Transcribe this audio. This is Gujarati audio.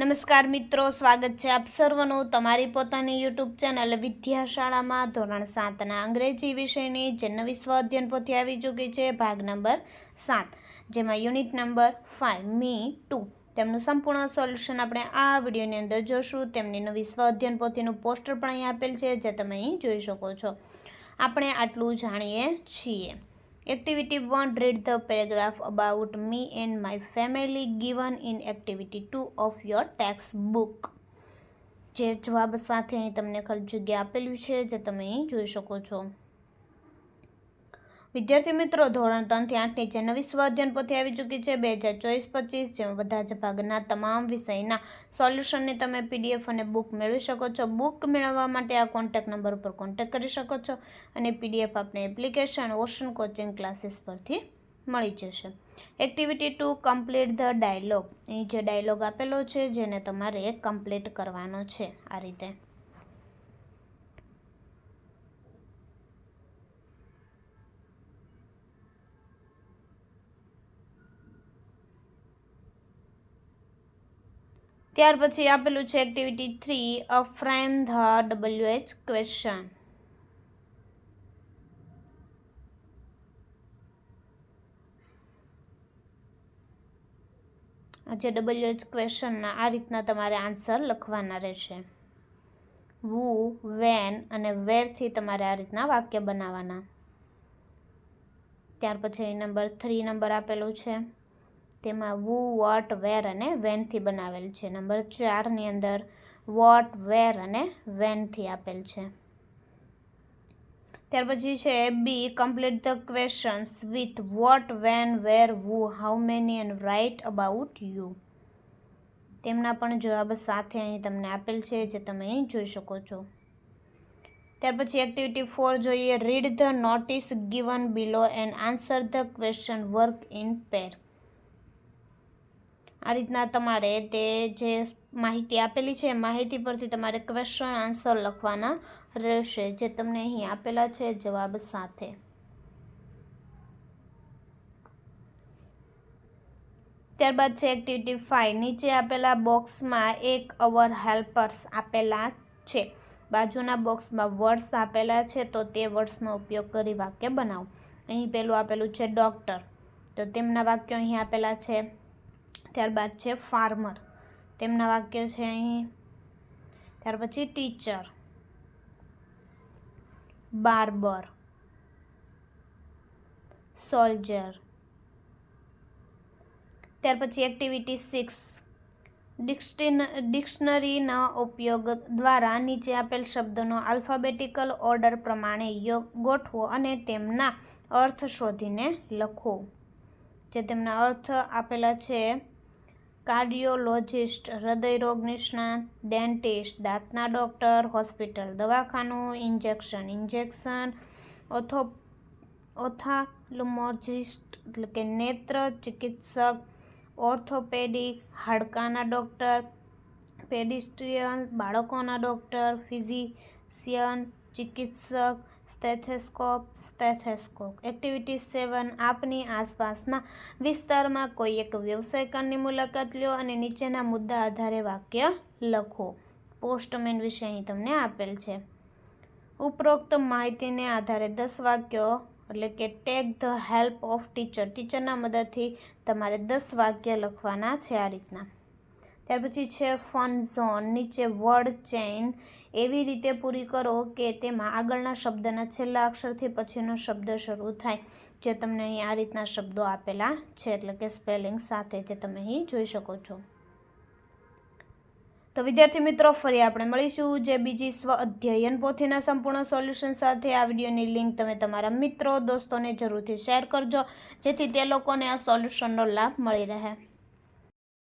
નમસ્કાર મિત્રો, સ્વાગત છે આપ સર્વનું તમારી પોતાની યુટ્યુબ ચેનલ વિદ્યાશાળામાં ધોરણ સાતના અંગ્રેજી વિષયની, જે નવી સ્વ અધ્યયન પોથી આવી ચૂકી છે, ભાગ નંબર સાત, જેમાં unit number five me too તેમનું સંપૂર્ણ સોલ્યુશન આપણે આ વિડીયોની અંદર જોશું. તેમની નવી સ્વ અધ્યયન પોથીનું પોસ્ટર પણ અહીં આપેલ છે, જે તમે અહીં જોઈ શકો છો. આપણે આટલું જાણીએ છીએ. Activity one read the paragraph about me and my family given in activity two of your textbook. જે જવાબ સાથે અહીં તમને ખાલી જગ્યા આપેલું છે, જે તમે અહીં જોઈ શકો છો વિદ્યાર્થી મિત્રો, ધોરણ ત્રણથી આઠની જે નવી સ્વાધ્યાન પોથી આવી ચૂકી છે, બે હજાર ચોવીસ પચીસ, જેમાં બધા જ ભાગના તમામ વિષયના સોલ્યુશનની તમે પીડીએફ અને બુક મેળવી શકો છો. બુક મેળવવા માટે આ કોન્ટેક્ટ નંબર ઉપર કોન્ટેક કરી શકો છો અને પીડીએફ આપણે એપ્લિકેશન, ઓશન કોચિંગ ક્લાસીસ પરથી મળી જશે. Activity two complete the dialogue. અહીં જે ડાયલોગ આપેલો છે, જેને તમારે કમ્પ્લીટ કરવાનો છે, આ રીતે. ત્યાર પછી આપેલું છે activity three a frame the W H question જે ડબલ્યુ એચ ક્વેશ્ચનના આ રીતના તમારે આન્સર લખવાના રહેશે. વુ વેન અને વેરથી તમારે આ રીતના વાક્ય બનાવવાના. ત્યાર પછી નંબર થ્રી નંબર આપેલો છે. તેમાં વુ, વોટ, વેર અને વેનથી બનાવેલ છે. નંબર ચારની અંદર વોટ, વેર અને વેનથી આપેલ છે. ત્યાર પછી છે B complete the questions with what when where who how many and write about you તેમના પણ જવાબ સાથે અહીં તમને આપેલ છે, જે તમે અહીં જોઈ શકો છો. ત્યાર પછી એક્ટિવિટી ફોર જોઈએ. Read the notice given below and answer the question work in pair આ રીતના તમારે તે જે માહિતી આપેલી છે માહિતી પરથી તમારે ક્વેશ્ચન આન્સર લખવાના રહેશે, જે તમને અહીં આપેલા છે, જવાબ સાથે. ત્યારબાદ છે એક્ટિવિટી ફાઇવ નીચે આપેલા બોક્સમાં એક અવર હેલ્પર્સ આપેલા છે. બાજુના બોક્સમાં વર્ડ્સ આપેલા છે, તો તે વર્ડ્સનો ઉપયોગ કરી વાક્ય બનાવો. અહીં પેલું આપેલું છે ડૉક્ટર તો તેમના વાક્યો અહીં આપેલા છે ત્યારબાદ છે ફાર્મર. તેમના વાક્ય છે અહીં. ત્યાર પછી ટીચર. બાર્બર. સોલ્જર. ત્યાર પછી એક્ટિવિટી સિક્સ. ડિક્શનરીના ઉપયોગ દ્વારા નીચે આપેલ શબ્દોનો આલ્ફાબેટિકલ ઓર્ડર પ્રમાણે ગોઠવો અને તેમના અર્થ શોધીને લખો. જે તેમના અર્થ આપેલા છે, કાર્ડિયોલોજિસ્ટ હૃદયરોગ નિષ્ણાત, ડેન્ટિસ્ટ, દાંતના ડૉક્ટર, હોસ્પિટલ, દવાખાનું, ઇન્જેક્શન ઇન્જેક્શન, ઓથો ઓથાલ્મોજિસ્ટ એટલે કે નેત્ર ચિકિત્સક, ઓર્થોપેડિક, હાડકાના ડૉક્ટર, પેડિસ્ટ્રિયન બાળકોના ડૉક્ટર, ફિઝિશિયન, ચિકિત્સક સ્ટેથેસ્કોપ સ્ટેથેસ્કોપ. એક્ટિવિટી સેવન આપની આસપાસના વિસ્તારમાં કોઈ એક વ્યવસાયકારની મુલાકાત લ્યો અને નીચેના મુદ્દા આધારે વાક્ય લખો. પોસ્ટમેન વિશે અહીં તમને આપેલ છે. ઉપરોક્ત માહિતીને આધારે દસ વાક્યો, એટલે કે take the help of teacher. ટીચરના મદદથી તમારે દસ વાક્ય લખવાના છે આ રીતના. ત્યાર પછી છે ફન ઝોન નીચે વર્ડ ચેઇન એવી રીતે પૂરી કરો કે તેમાં આગળના શબ્દના છેલ્લા અક્ષરથી પછીનો શબ્દ શરૂ થાય, જે તમને અહીં આ રીતના શબ્દો આપેલા છે, એટલે કે સ્પેલિંગ સાથે જે તમે અહીં જોઈ શકો છો. તો વિદ્યાર્થી મિત્રો, ફરી આપણે મળીશું જે બીજી સ્વ અધ્યયન પોથીના સંપૂર્ણ સોલ્યુશન સાથે. આ વિડીયોની લિંક તમે તમારા મિત્રો, દોસ્તોને જરૂરથી શેર કરજો, જેથી તે લોકોને આ સોલ્યુશનનો લાભ મળી રહે.